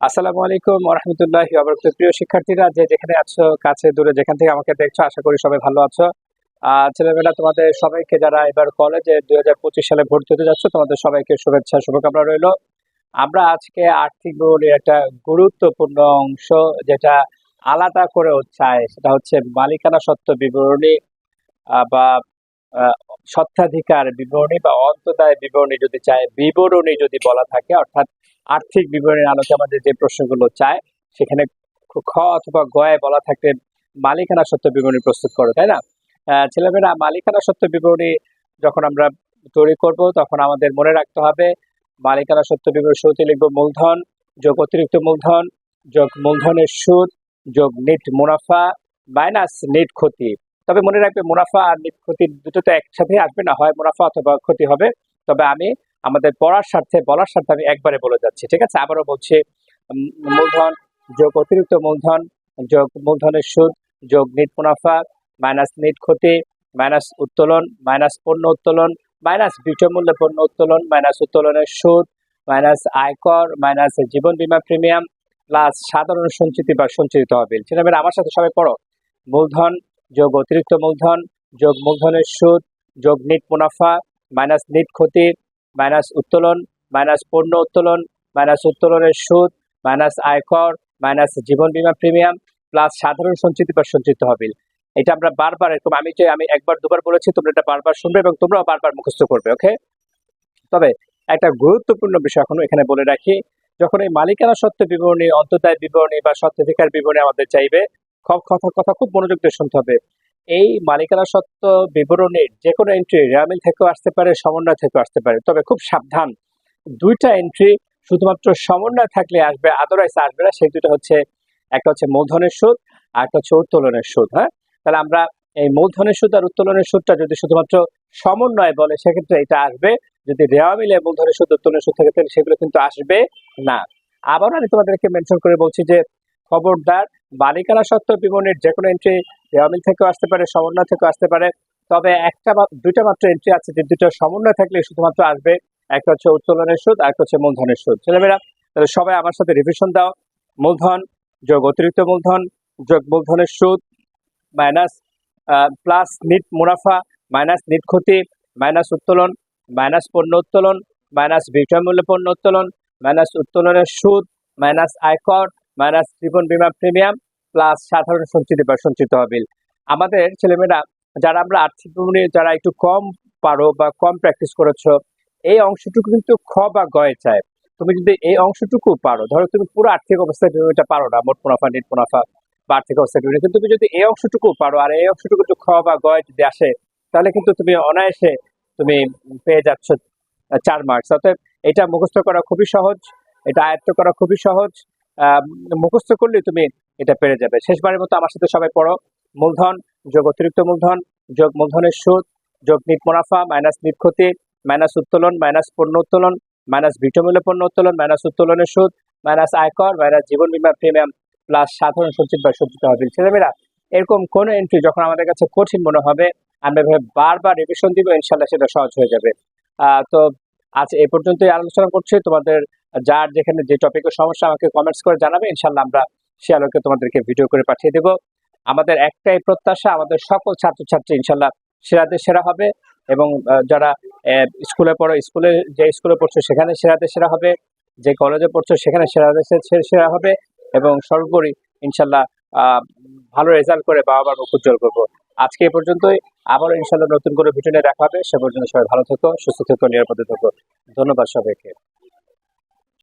আসসালামু আলাইকুম রহমতুল্লাহ প্রিয় শিক্ষার্থীরা, যে যেখানে আছো, কাছে, দূরে, যেখান থেকে আমাকে দেখছ, আশা করি সবাই ভালো আছো। আহ ছেলেমেয়েরা, তোমাদের সবাইকে যারা এবার কলেজে দুই হাজার পঁচিশ সালে ভর্তি হতে যাচ্ছ, তোমাদের সবাইকে শুভেচ্ছা, শুভকামনা রইল। আমরা আজকে আর্থিক বিবরণীর একটা গুরুত্বপূর্ণ অংশ, যেটা আলাদা করে চায় সেটা হচ্ছে মালিকানা সত্ত্ব বিবরণী বা সত্ত্বাধিকার বিবরণী বা অন্তদায় বিবরণী যদি চায় বিবরণী যদি বলা থাকে, অর্থাৎ আর্থিক বিবরণীর আলোকে আমাদের যে প্রশ্নগুলো চায়, সেখানে খ- অথবা গয়ে বলা থাকলে মালিকানা সত্ত্ব বিবরণী প্রস্তুত করো, তাই না? ছেলেমেয়েরা মালিকানা সত্ত্ব বিবরণী যখন আমরা তৈরি করব, তখন আমাদের মনে রাখতে হবে মালিকানা সত্ত্ব বিবরণী শুরুতে লিখব মূলধন, যোগ অতিরিক্ত মূলধন, যোগ মূলধনের সুদ, যোগ নেট মুনাফা, মাইনাস নেট ক্ষতি। তবে মনে রাখবে মুনাফা আর নেট ক্ষতি দুটো তো একসাথে আসবে না, হয় মুনাফা অথবা ক্ষতি হবে। তবে আমি আমাদের পড়ার স্বার্থে, বলার স্বার্থে আমি একবারে বলে যাচ্ছি, ঠিক আছে? আবারও বলছি মূলধন যোগ অতিরিক্ত মূলধন, যোগ মূলধনের সুদ, যোগ নেট মুনাফা, মাইনাস নিট ক্ষতি, মাইনাস উত্তোলন, মাইনাস পণ্য উত্তোলন, মাইনাস বিচমূল্যে পণ্য উত্তোলন, মাইনাস উত্তোলনের সুদ, মাইনাস আয়কর মাইনাস জীবন বীমা প্রিমিয়াম, প্লাস সাধারণ সঞ্চিতি বা সঞ্চিত তহবিল ছেলেমেয়েরা আমার সাথে সবাই পড়ো। মূলধন, যোগ অতিরিক্ত মূলধন, যোগ মূলধনের সুদ, যোগ নেট মুনাফা, মাইনাস নিট ক্ষতি মাইনাস উত্তোলন, মাইনাস পণ্য উত্তোলন, মাইনাস উত্তোলনের সুদ, মাইনাস আয়কর, মাইনাস জীবন বীমা প্রিমিয়াম, প্লাস সাধারণ সঞ্চিতি বা সঞ্চিত তহবিল এটা আমরা বারবার এরকম, আমি যে আমি একবার, দুবার বলেছি, তোমরা এটা বারবার শুনবে এবং তোমরাও বারবার মুখস্থ করবে, ওকে? তবে একটা গুরুত্বপূর্ণ বিষয় এখনও এখানে বলে রাখি, যখন এই মালিকানা সত্ত্ব বিবরণী অন্তদায় বিবরণী বা সত্ত্বাধিকার বিবরণী আমাদের চাইবে কথা কথা খুব মনোযোগ দিয়ে শুনতে হবে। এই মালিকানা সত্ত্ব বিবরণীর যে কোনো এন্ট্রি রেয়ামিল থেকেও আসতে পারে, সমন্বয় থেকেও আসতে পারে। তবে খুব সাবধান, দুইটা এন্ট্রি শুধুমাত্র সমন্বয় থাকলে আসবে আদারওয়াইজ আসবে না। সেই দুটো হচ্ছে, একটা হচ্ছে মূলধনের সুদ আর একটা হচ্ছে উত্তোলনের সুদ হ্যাঁ? তাহলে আমরা এই মূলধনের সুদ আর উত্তোলনের সুদটা যদি শুধুমাত্র সমন্বয় বলে, সেক্ষেত্রে এটা আসবে। যদি রেওয়া মিলে মূলধনের সুদ, উত্তোলনের সুদ থাকে, তাহলে সেগুলো কিন্তু আসবে না। আবারও আমি তোমাদেরকে মেনশন করে বলছি যে খবরদার মালিকানা সত্ত্বেও বিবরণীর যে কোনো এন্ট্রি রেওয়ামিল থেকেও আসতে পারে, সমন্বয় থেকেও আসতে পারে। তবে একটা দুইটা মাত্র এন্ট্রি আছে, যে দুটো সমন্বয় থাকলে শুধুমাত্র আসবে। একটা হচ্ছে উত্তোলনের সুদ, আর হচ্ছে মূলধনের সুদ। ছেলেমেয়েরা, তাহলে সবাই আমার সাথে রিভিশন দাও। মূলধন, যোগ অতিরিক্ত মূলধন, যোগ মূলধনের সুদ মাইনাস প্লাস নিট মুনাফা মাইনাস নিট ক্ষতি মাইনাস উত্তোলন মাইনাস পণ্য উত্তোলন মাইনাস বিক্রয় মূল্য পণ্য উত্তোলন মাইনাস উত্তোলনের সুদ মাইনাস আয়কর মাইনাস জীবন বীমা প্রিমিয়াম প্লাস সাধারণ সঞ্চিত বা সঞ্চিত তহবিল আমাদের ছেলেমেয়েরা, যারা আমরা আর্থিক বিবরণী যারা একটু কম পারো বা কম প্র্যাকটিস করেছ, এই অংশটুকু কিন্তু খ বা গয়ে চায় তুমি যদি এই অংশটুকু পারো, ধরো তুমি পুরো আর্থিক অবস্থায় বিবরণীটা পারো না, মোট মুনাফা, নিট মুনাফা বা আর্থিক অবস্থা কিন্তু তুমি যদি এই অংশটুকু পারো আর এই অংশটুকু যদি খ বা গয় যদি আসে, তাহলে কিন্তু তুমি অনায়াসে তুমি পেয়ে যাচ্ছ চার মার্কস অর্থাৎ এটা মুখস্থ করা খুবই সহজ, এটা আয়ত্ত করা খুবই সহজ। মুখস্থ করলে তুমি এটা পেরে যাবে। শেষবারের মতো আমার সাথে সবাই পড়ো। মূলধন, যোগ অতিরিক্ত মূলধন, যোগ মূলধনের সুদ, যোগ নিট মুনাফা, মাইনাস নিট ক্ষতি, মাইনাস উত্তোলন, মাইনাস পণ্য উত্তোলন, মাইনাস বিটমূল্য পণ্য উত্তোলন, মাইনাস উত্তোলনের সুদ, মাইনাস আয়কর, মাইনাস জীবন বিমা প্রিমিয়াম প্লাস সাধারণ সঞ্চিত বা সঞ্চিত তহবিল ছেলেমেয়েরা, এরকম কোনো এন্ট্রি যখন আমাদের কাছে কঠিন মনে হবে, আমরা এভাবে বারবার রিভিশন দিব, ইনশাল্লাহ সেটা সহজ হয়ে যাবে। তো আজ এই পর্যন্তই আলোচনা করছি। তোমাদের যার যেখানে যে টপিকের সমস্যা, আমাকে কমেন্টস করে জানাবে। ইনশাল্লাহ আমরা সে আলোকে তোমাদেরকে ভিডিও করে পাঠিয়ে দেব। আমাদের একটাই প্রত্যাশা, আমাদের সকল ছাত্রছাত্রী ইনশাল্লাহ সেরাতে সেরা হবে এবং যারা স্কুলে পড়ো, স্কুলে যে স্কুলে পড়ছো সেখানে সেরাতে সেরা হবে, যে কলেজে পড়ছো সেখানে সেরাতে সেরা হবে এবং সর্বোপরি ইনশাল্লাহ ভালো রেজাল্ট করে বাবা মার মুখ উজ্জ্বল করব। আজকে এই পর্যন্তই। আবারও ইনশাল্লাহ নতুন করে ভিডিও নিয়ে দেখা হবে। সে পর্যন্ত সবাই ভালো থেকো, সুস্থ থেকো, নিরাপদে থেকো। ধন্যবাদ সবাইকে।